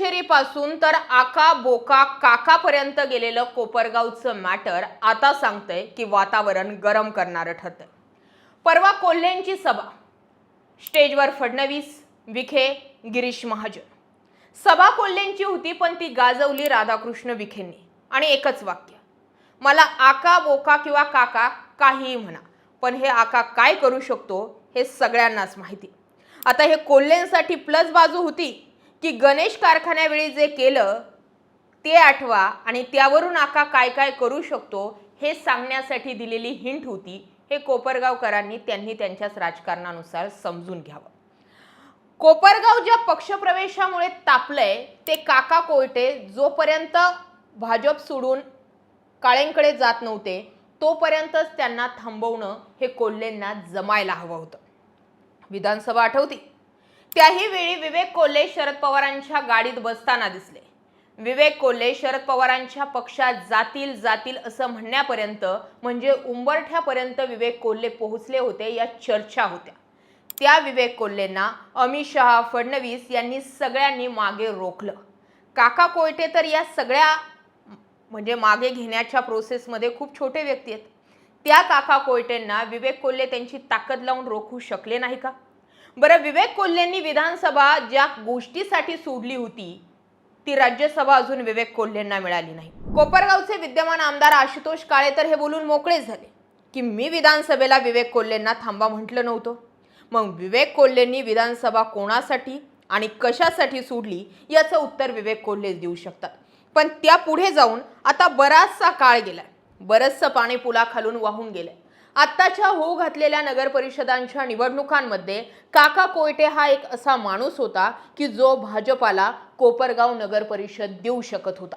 कचेरीपासून तर आका बोका काकापर्यंत गेलेलं कोपरगावचं मॅटर आता सांगतंय की वातावरण गरम करणारं ठरतंय. परवा कोल्हेंची सभा. स्टेजवर फडणवीस विखे गिरीश महाजन. सभा कोल्हेंची होती पण ती गाजवली राधाकृष्ण विखेंनी. आणि एकच वाक्य. मला आका बोका किंवा काका काहीही म्हणा पण हे आका काय करू शकतो हे सगळ्यांनाच माहिती. आता हे कोल्हेंसाठी प्लस बाजू होती की गणेश कारखान्यावेळी जे केलं ते आठवा आणि त्यावरून आका काय काय करू शकतो हे सांगण्यासाठी दिलेली हिंट होती हे कोपरगावकरांनी त्यांनी त्यांच्याच राजकारणानुसार समजून घ्यावं. कोपरगाव ज्या पक्षप्रवेशामुळे तापलंय ते काका कोयटे जोपर्यंत भाजप सोडून काळेंकडे जात नव्हते तोपर्यंतच त्यांना थांबवणं हे कोल्हेंना जमायला हवं होतं. विधानसभा आठवती. त्याही वेळी विवेक कोल्हे शरद पवारांच्या गाडीत बसताना दिसले. विवेक कोल्हे शरद पवारांच्या पक्षात जातील जातील असं म्हणण्यापर्यंत म्हणजे उंबरठ्यापर्यंत विवेक कोल्हे पोहोचले होते या चर्चा होत्या. त्या विवेक कोल्हेंना अमित शहा फडणवीस यांनी सगळ्यांनी मागे रोखलं. काका कोयटे तर या सगळ्या म्हणजे मागे घेण्याच्या प्रोसेसमध्ये खूप छोटे व्यक्ती आहेत. त्या काका कोयटेंना विवेक कोल्हे त्यांची ताकद लावून रोखू शकले नाही का? बरं विवेक कोल्हेंनी विधानसभा ज्या गोष्टीसाठी सोडली होती ती राज्यसभा अजून विवेक कोल्हेंना मिळाली नाही. कोपरगावचे विद्यमान आमदार आशुतोष काळे तर हे बोलून मोकळे झाले की मी विधानसभेला विवेक कोल्हेंना थांबा म्हटलं नव्हतं. मग विवेक कोल्हेंनी विधानसभा कोणासाठी आणि कशासाठी सोडली याचं उत्तर विवेक कोल्हेच देऊ शकतात. पण त्या पुढे जाऊन आता बराचसा काळ गेलाय. बरंचसं पाणी पुलाखालून वाहून गेलंय. आत्ताच्या होऊ घातलेल्या नगर परिषदांच्या निवडणुकांमध्ये काका कोयटे हा एक असा माणूस होता की जो भाजपाला कोपरगाव नगर परिषद देऊ शकत होता.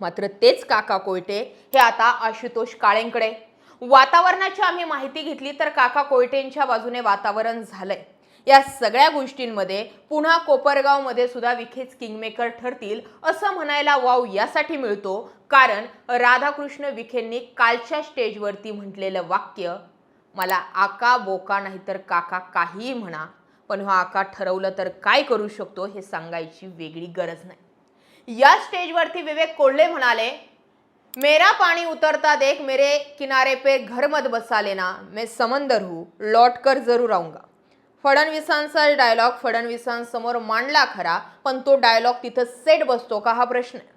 मात्र तेच काका कोयटे हे आता आशुतोष काळेंकडे. वातावरणाची आम्ही माहिती घेतली तर काका कोयटेंच्या बाजूने वातावरण झालंय. या सगळ्या गोष्टींमध्ये पुन्हा कोपरगावमध्ये सुद्धा विखेच किंगमेकर ठरतील असं म्हणायला वाव यासाठी मिळतो कारण राधाकृष्ण विखेंनी कालच्या स्टेजवरती म्हटलेलं वाक्य मला आका बोका नाहीतर काका काहीही म्हणा पण हा आका ठरवलं तर काय करू शकतो हे सांगायची वेगळी गरज नाही. या स्टेजवरती विवेक कोल्हे म्हणाले मेरा पाणी उतरता देख मेरे किनारे पे घर मत बसा लेना मैं समंदर हूँ लौट कर जरूर आऊंगा। फडणवीसांचा डायलॉग फडणवीसांसमोर मांडला खरा पण तो डायलॉग तिथं सेट बसतो का हा प्रश्न आहे.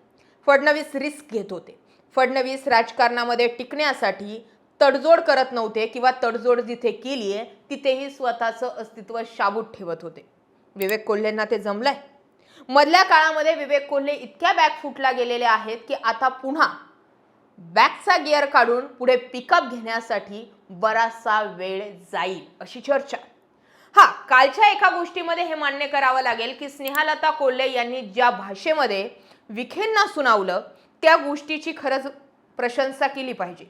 फडणवीस रिस्क घेत होते. फडणवीस राजकारणामध्ये टिकण्यासाठी तडजोड करत नव्हते किंवा तडजोड जिथे केली आहे तिथेही स्वतःचं अस्तित्व शाबूत ठेवत होते. विवेक कोल्हेंना ते जमलंय? मधल्या काळामध्ये विवेक कोल्हे इतक्या बॅक फुटला गेलेले आहेत की आता पुन्हा बॅकचा गिअर काढून पुढे पिकअप घेण्यासाठी बराचसा वेळ जाईल अशी चर्चा. हा कालच्या एका गोष्टीमध्ये हे मान्य करावं लागेल की स्नेहालता कोल्हे यांनी ज्या भाषेमध्ये विखेंना सुनावलं त्या गोष्टीची खरंच प्रशंसा केली पाहिजे.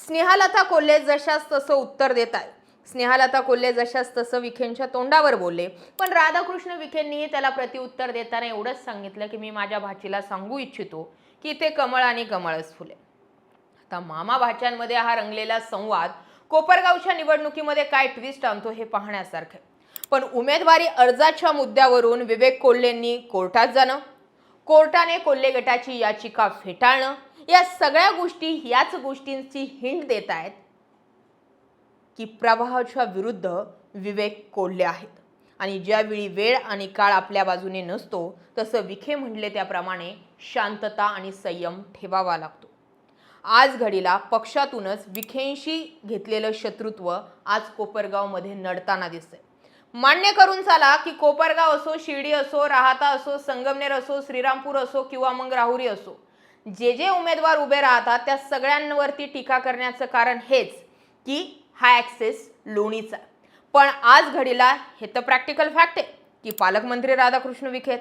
स्नेहालता कोल्हे जशास तसं उत्तर देत आहे स्नेहालता कोल्हे जशास तसं विखेंच्या तोंडावर बोलले. पण राधाकृष्ण विखेंनीही त्याला प्रतिउत्तर देताना एवढंच सांगितलं की मी माझ्या भाचीला सांगू इच्छितो की ते कमळ आणि कमळच फुले. आता मामा भाच्यांमध्ये हा रंगलेला संवाद कोपरगावच्या निवडणुकीमध्ये काय ट्विस्ट आणतो हे पाहण्यासारखं आहे. पण उमेदवारी अर्जाच्या मुद्द्यावरून विवेक कोल्हेंनी कोर्टात जाणं कोर्टाने कोल्हे गटाची याचिका फेटाळणं या सगळ्या गोष्टी याच गोष्टींची हिंट देत आहेत की प्रवाहाच्या विरुद्ध विवेक कोल्हे आहेत. आणि ज्यावेळी वेळ आणि काळ आपल्या बाजूने नसतो तसं विखे म्हणले त्याप्रमाणे शांतता आणि संयम ठेवावा लागतो. आज घडीला पक्षातूनच विखेंशी घेतलेलं शत्रुत्व आज कोपरगावमध्ये नडताना दिसतंय. मान्य करून चाला की कोपरगाव असो शिर्डी असो राहता असो संगमनेर असो श्रीरामपूर असो किंवा मग राहुरी असो जे जे उमेदवार उभे राहतात त्या सगळ्यांवरती टीका करण्याचं कारण हेच की हा ॲक्सेस लोणीचा पण आज घडीला हे तर प्रॅक्टिकल फॅक्ट आहे की पालकमंत्री राधाकृष्ण विखेत.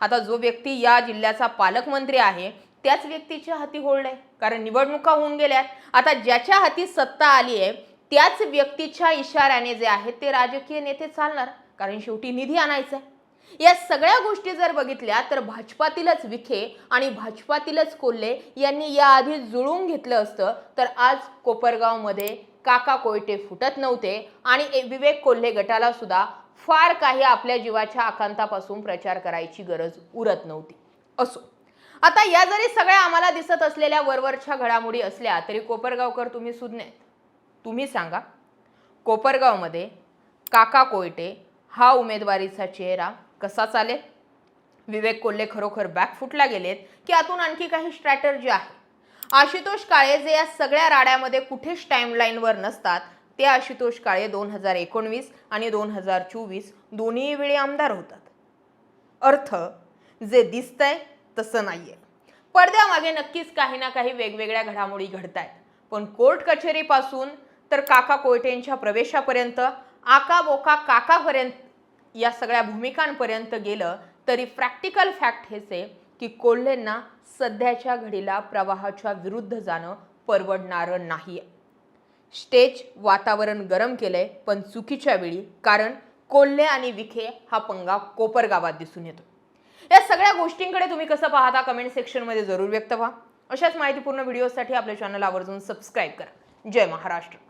आता जो व्यक्ती या जिल्ह्याचा पालकमंत्री आहे त्याच व्यक्तीच्या हाती होल्ड आहे कारण निवडणुका होऊन गेल्यात. आता ज्याच्या हाती सत्ता आली आहे त्याच व्यक्तीच्या इशाऱ्याने जे आहेत ते राजकीय नेते चालणार कारण शेवटी निधी आणायचा आहे या सगळ्या गोष्टी जर बघितल्या तर भाजपातीलच विखे आणि भाजपातीलच कोल्हे यांनी याआधी जुळवून घेतलं असतं तर आज कोपरगावमध्ये काका कोयटे फुटत नव्हते आणि विवेक कोल्हे गटाला सुद्धा फार काही आपल्या जीवाच्या आकांतापासून प्रचार करायची गरज उरत नव्हती. असो. आता या जरी सगळ्या आम्हाला दिसत असलेल्या वरवरच्या घडामोडी असल्या तरी कोपरगावकर तुम्ही सुज्ञ आहेत. तुम्ही सांगा. कोपरगावमध्ये काका कोयटे हा उमेदवारीचा चेहरा कसा चालेल? विवेक कोल्हे खरोखर बॅकफुटला गेलेत की आतून आणखी काही स्ट्रॅटर्जी आहे? आशुतोष काळे जे या सगळ्या राड्यामध्ये कुठेच टाईमलाईनवर नसतात ते आशुतोष काळे दोन हजार एकोणवीस आणि दोन हजार चोवीस दोन्ही वेळी आमदार होतात. अर्थ जे दिसतंय तसं नाही आहे पडद्यामागे नक्कीच काही ना काही वेगवेगळ्या घडामोडी घडत आहेत पण कोर्ट कचेरीपासून तर काका कोयटेंच्या प्रवेशापर्यंत आका बोका काकापर्यंत या सगळ्या भूमिकांपर्यंत गेलं तरी प्रॅक्टिकल फॅक्ट हेच आहे की कोल्हेंना सध्याच्या घडीला प्रवाहाच्या विरुद्ध जाणं परवडणारं नाही स्टेज वातावरण गरम केलंय पण चुकीच्या वेळी कारण कोल्हे आणि विखे हा पंगा कोपरगावात दिसून येतो. या सगळ्या गोष्टींकडे तुम्ही कसं पाहता कमेंट सेक्शनमध्ये जरूर व्यक्त व्हा. अशाच माहितीपूर्ण व्हिडिओसाठी आपल्या चॅनल आवर्जून सबस्क्राईब करा. जय महाराष्ट्र.